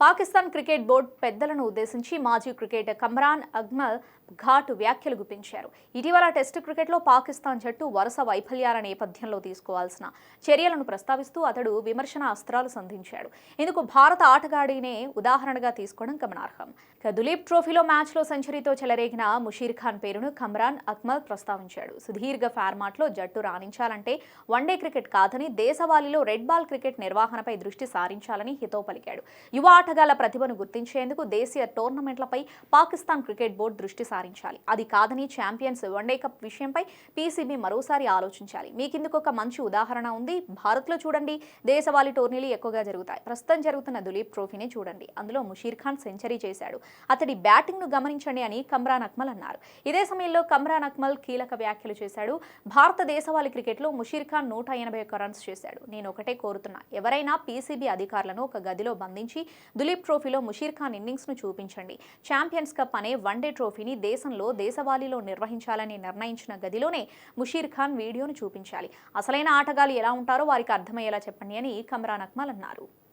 Pakistan cricket board పెద్దలను ఉద్దేశించి మాజీ క్రికెటర్ కమ్రాన్ అగ్మల్ ఘాటు వ్యాఖ్యలు గుప్పించారు. ఇటీవల టెస్టు క్రికెట్లో పాకిస్తాన్ జట్టు వరుస వైఫల్యాల నేపథ్యంలో తీసుకోవాల్సిన చర్యలను ప్రస్తావిస్తూ అతడు విమర్శన అస్త్రాలు సంధించాడు. ఇందుకు భారత ఆటగాడినే ఉదాహరణగా తీసుకోవడం గమనార్హం. దులీప్ ట్రోఫీలో మ్యాచ్లో సెంచరీతో చెలరేగిన ముషీర్ ఖాన్ పేరును కమ్రాన్ అక్మల్ ప్రస్తావించాడు. సుదీర్ఘ ఫార్మాట్లో జట్టు రాణించాలంటే వన్డే క్రికెట్ కాదని దేశవాళీలో రెడ్ బాల్ క్రికెట్ నిర్వహణపై దృష్టి సారించాలని హితో పలికాడు. యువ ఆటగాళ్ళ ప్రతిభను గుర్తించేందుకు దేశీయ టోర్నమెంట్లపై పాకిస్తాన్ క్రికెట్ బోర్డు దృష్టి సారించాలి. అది కాదని ఛాంపియన్స్ వన్డే కప్ విషయంపై పీసీబీ మరోసారి ఆలోచించాలి. మీకిందుకు ఒక మంచి ఉదాహరణ ఉంది. భారత్లో చూడండి దేశవాళీ టోర్నీలు ఎక్కువగా జరుగుతాయి. ప్రస్తుతం జరుగుతున్న దులీప్ ట్రోఫీని చూడండి. అందులో ముషీర్ ఖాన్ సెంచరీ చేశాడు. అతడి బ్యాటింగ్ను గమనించండి అని కమ్రాన్ అక్మల్ అన్నారు. ఇదే సమయంలో కమ్రాన్ అక్మల్ కీలక వ్యాఖ్యలు చేశాడు. భారత దేశవాళీ క్రికెట్లో ముషీర్ ఖాన్ నూట ఎనభై ఒక్క రన్స్ చేశాడు. నేను ఒకటే కోరుతున్నా. ఎవరైనా పీసీబీ అధికారులను ఒక గదిలో బంధించి దులీప్ ట్రోఫీలో ముషీర్ ఖాన్ ఇన్నింగ్స్ను చూపించండి. ఛాంపియన్స్ కప్ అనే వన్డే ట్రోఫీని దేశంలో దేశవాళీలో నిర్వహించాలని నిర్ణయించిన గదిలోనే ముషీర్ ఖాన్ వీడియోను చూపించాలి. అసలైన ఆటగాళ్ళు ఎలా ఉంటారో వారికి అర్థమయ్యేలా చెప్పండి అని కమ్రాన్ అక్మల్ అన్నారు.